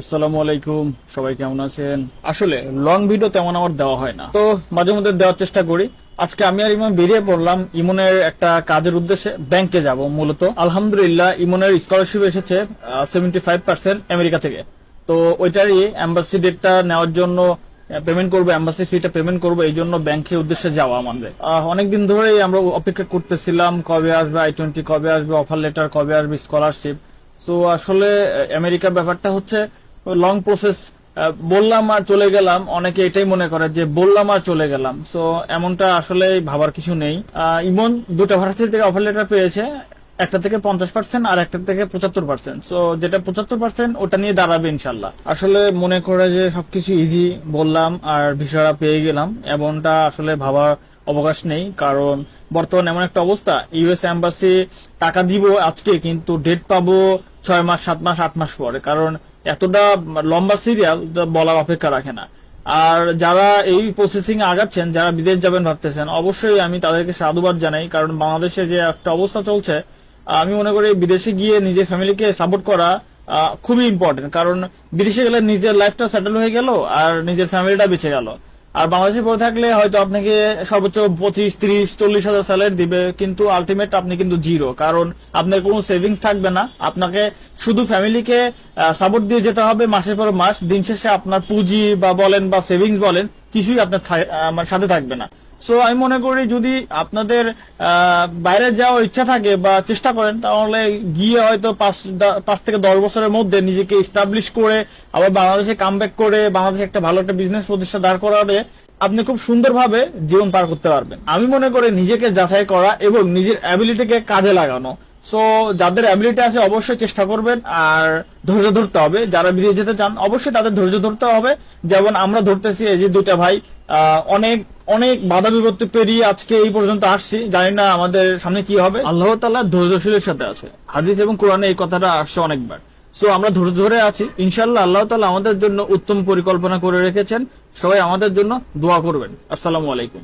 আসসালামু আলাইকুম সবাই কেমন আছেন? আসলে লং ভিডিও তেমন আমার দেওয়া হয় না। তো মাঝে মধ্যে দেওয়ার চেষ্টা করি। আজকে আমি আর ইমন বেরিয়ে পড়লাম ইমনের একটা কাজের উদ্দেশ্যে। ব্যাংকে যাব মূলত। আলহামদুলিল্লাহ ইমনের স্কলারশিপ এসেছে সেভেন্টি ফাইভ পার্সেন্ট আমেরিকা থেকে। তো ওইটারই অ্যাম্বাসি ডেটটা নেওয়ার জন্য পেমেন্ট করব অ্যাম্বাসি ফিটা পেমেন্ট করব এই জন্য ব্যাংকের উদ্দেশ্যে যাওয়া আমাদের। অনেকদিন ধরেই আমরা অপেক্ষা করতেছিলাম কবে আসবে আই টোয়েন্টি কবে আসবে অফার লেটার কবে আসবে স্কলারশিপ সো আসলে আহ, আমেরিকার ব্যাপারটা হচ্ছে লং প্রসেস বললাম আর চলে গেলাম। অনেকে এটাই মনে করে যে বললাম আর চলে গেলাম। সো এমনটা আসলে ভাবার কিছু নেই। ইমন দুটা ভার্সিটি থেকে অফার লেটার পেয়েছে। একটা থেকে পঞ্চাশ পার্সেন্ট আর একটা থেকে পঁচাত্তর পার্সেন্ট সো যেটা পঁচাত্তর পার্সেন্ট ওটা নিয়ে দাঁড়াবে ইনশাল্লাহ। আসলে মনে করে যে সবকিছু ইজি বললাম আর বিষয়টা পেয়ে গেলাম। এমনটা আসলে ভাবার অবকাশ নেই। কারণ বর্তমানে এমন একটা অবস্থা ইউএস এম্বাসি টাকা দিব আজকে, কিন্তু ডেট পাবো ছয় মাস, সাত মাস, আট মাস পরে। কারণ এতটা লম্বা সিরিয়াল বলার অপেক্ষা রাখে না। আর যারা এই প্রসেসিং আগাচ্ছেন, যারা বিদেশ যাবেন ভাবতেছেন, অবশ্যই আমি তাদেরকে সাধুবাদ জানাই, কারণ বাংলাদেশে যে একটা অবস্থা চলছে, আমি মনে করি বিদেশে গিয়ে নিজের ফ্যামিলিকে সাপোর্ট করা খুবই ইম্পর্টেন্ট কারণ বিদেশে গেলে নিজের লাইফটা সেটেল হয়ে গেল, আর নিজের ফ্যামিলিটা বেঁচে গেল। আর বাংলাদেশে পড়ে থাকলে হয়তো আপনাকে সর্বোচ্চ পঁচিশ, তিরিশ, চল্লিশ হাজার স্যালারি দিবে, কিন্তু আলটিমেট আপনি কিন্তু জিরো কারণ আপনার কোনো সেভিংস থাকবে না। আপনাকে শুধু ফ্যামিলিকে সাপোর্ট দিয়ে যেতে হবে মাসের পর মাস। দিন শেষে আপনার পুঁজি বা বলেন বা সেভিংস বলেন, কিছুই আপনার মানে সাথে থাকবে না। সো আমি মনে করি যদি আপনাদের বাইরে যাওয়ার ইচ্ছা থাকে বা চেষ্টা করেন, তাহলে গিয়ে হয়তো পাঁচ থেকে দশ বছরের মধ্যে নিজেকে ইস্টাবলিশ করে, আবার বাংলাদেশে কাম করে, বাংলাদেশে একটা ভালো একটা বিজনেস প্রতিষ্ঠা দাঁড় করাবে, আপনি খুব সুন্দরভাবে জীবন পার করতে পারবেন। আমি মনে করি নিজেকে যাচাই করা এবং নিজের অ্যাবিলিটিকে কাজে লাগানো। সো যাদের অ্যাবিলিটি আছে অবশ্যই চেষ্টা করবেন আর ধৈর্য ধরতে হবে। যারা বিদেশ যেতে চান, অবশ্যই তাদের ধৈর্য ধরতে হবে। যেমন আমরা ধরতেছি এই যে দুইটা ভাই অনেক অনেক বাধা বিপত্তি পেরিয়ে আজকে এই পর্যন্ত আসছি। জানি না আমাদের সামনে কি হবে। আল্লাহ তালা ধৈর্যশীলের সাথে আছে। হাদিস এবং কোরআনে এই কথাটা আসছে অনেকবার। সো আমরা ধৈর্য ধরে আছি। ইনশাল্লাহ আল্লাহ তালা আমাদের জন্য উত্তম পরিকল্পনা করে রেখেছেন। সবাই আমাদের জন্য দোয়া করবেন। আসসালামু আলাইকুম।